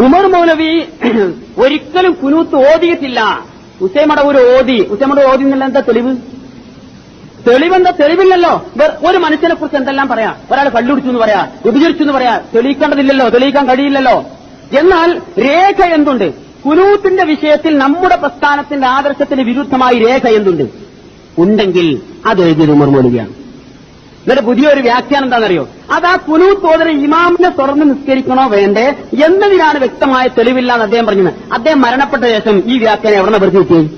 ഉമർ മൗലവി ഒരിക്കലും കുനൂത്ത് ഓതിയിട്ടില്ല. ഉസൈമട ഒരു ഓതി ഉസൈമട ഓതി എന്നല്ല എന്താ തെളിവ്? തെളിവെന്താ തെളിവില്ലല്ലോ? ഒരു മനുഷ്യനെ കുറിച്ച് എന്തെല്ലാം പറയാം? ഒരാൾ കള്ളുടിച്ചു എന്ന് പറയാ വിഭജിച്ചു എന്ന് പറയാ തെളിയിക്കേണ്ടതില്ലല്ലോ തെളിയിക്കാൻ കഴിയില്ലല്ലോ. എന്നാൽ രേഖ എന്തുണ്ട്? കുനൂത്തിന്റെ വിഷയത്തിൽ നമ്മുടെ പ്രസ്ഥാനത്തിന്റെ ആദർശത്തിന് വിരുദ്ധമായി രേഖ എന്തുണ്ട്? ഉണ്ടെങ്കിൽ അത് എഴുതിയത് ഉമർ മൗലവിയാണ്. എന്നിട്ട് പുതിയൊരു വ്യാഖ്യാനം എന്താണെന്നറിയോ? അത് ആ കുനൂത്ത് ഓതര ഇമാമിനെ തുറന്ന് നിസ്കരിക്കണോ വേണ്ടേ എന്നതിനാണ് വ്യക്തമായ തെളിവില്ലാന്ന് അദ്ദേഹം പറഞ്ഞത്. അദ്ദേഹം മരണപ്പെട്ട ശേഷം ഈ വ്യാഖ്യാനം എവിടെ നിന്ന് വെറുതെ കിട്ടി?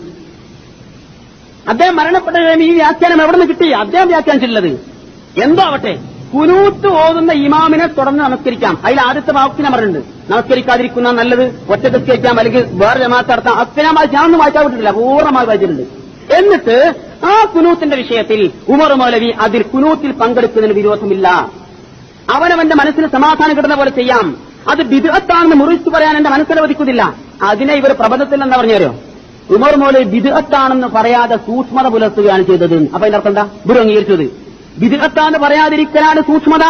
അദ്ദേഹം മരണപ്പെട്ട ശേഷം ഈ വ്യാഖ്യാനം എവിടെ നിന്ന് കിട്ടി? അദ്ദേഹം വ്യാഖ്യാനിച്ചിട്ടുള്ളത്. എന്തോ ആവട്ടെ കുനൂത്ത് ഓതുന്ന ഇമാമിനെ തുടർന്ന് നമസ്കരിക്കാം. അതിൽ ആദ്യത്തെ വാക്കിനെ പറഞ്ഞിട്ടുണ്ട്. നമസ്കരിക്കാതിരിക്കുന്ന നല്ലത് ഒറ്റ നിസ്കരിക്കാം അല്ലെങ്കിൽ വേറെ ജമാഅത്ത് നടത്താം അത്ര ഞാൻ ഒന്നും വായിച്ചാൽ വിട്ടിട്ടില്ല. പൂർണമായി വായിച്ചിട്ടുണ്ട്. എന്നിട്ട് ആ കുനൂത്തിന്റെ വിഷയത്തിൽ ഉമർ മൗലവി അതിൽ കുനൂത്തിൽ പങ്കെടുക്കുന്നതിന് വിരോധമില്ല. അവനവന്റെ മനസ്സിന് സമാധാനം കിട്ടുന്ന പോലെ ചെയ്യാം. അത് ബിദുഹത്താണെന്ന് മുറിച്ചു പറയാൻ എന്റെ മനസ്സിലവധിക്കുന്നില്ല അതിനെ ഇവർ പ്രബന്ധത്തിൽ എന്താ പറഞ്ഞുതരോ ഉമർ മൗലവി ബിദുഹത്താണെന്ന് പറയാതെ സൂക്ഷ്മത പുലർത്തുകയാണ് ചെയ്തത്. അപ്പൊ അതിന്റെ അർത്ഥം എന്താ? ഗുരു അംഗീകരിച്ചത്. ബിദുഹത്താന്ന് പറയാതിരിക്കലാണ് സൂക്ഷ്മത.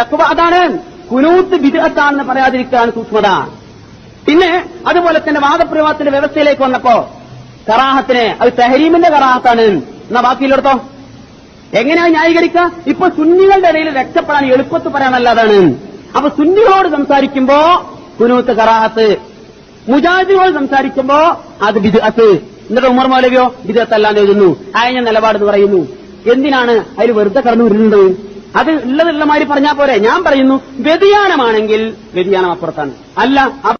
തക്വ അതാണ്. കുനൂത്ത് ബിദുഹത്താണെന്ന് പറയാതിരിക്കലാണ് സൂക്ഷ്മത. പിന്നെ അതുപോലെ തന്നെ വാദപ്രവാഹത്തിന്റെ വ്യവസ്ഥയിലേക്ക് വന്നപ്പോ കറാഹത്തിന് അത് തെഹരീമിന്റെ കറാഹത്താണ്. എന്നാ ബാക്കിയില്ലെടുത്തോ എങ്ങനെയാണ് ന്യായീകരിക്കുക? ഇപ്പൊ സുന്നികളുടെ ഇടയിൽ രക്ഷപ്പെടാൻ എളുപ്പത്ത് പറയാനല്ലാതാണ്. അപ്പൊ സുന്നികളോട് സംസാരിക്കുമ്പോ കുനൂത്ത് കറാഹത്ത് മുജാഹിദിനോട് സംസാരിക്കുമ്പോ അത് ബിദത്ത് എന്നിട്ട് ഉമർ മൗലവിയോ ബിദത്തല്ലാന്ന് എഴുതുന്നു. അയഞ്ഞ നിലപാടെന്ന് പറയുന്നു. എന്തിനാണ് അതിൽ വെറുതെ കടന്നു വരുന്നത് അത് ഉള്ളതുള്ള മാതിരി പറഞ്ഞാൽ പോരെ. ഞാൻ പറയുന്നു വ്യതിയാനമാണെങ്കിൽ വ്യതിയാനം അപ്പുറത്താണ്. അല്ല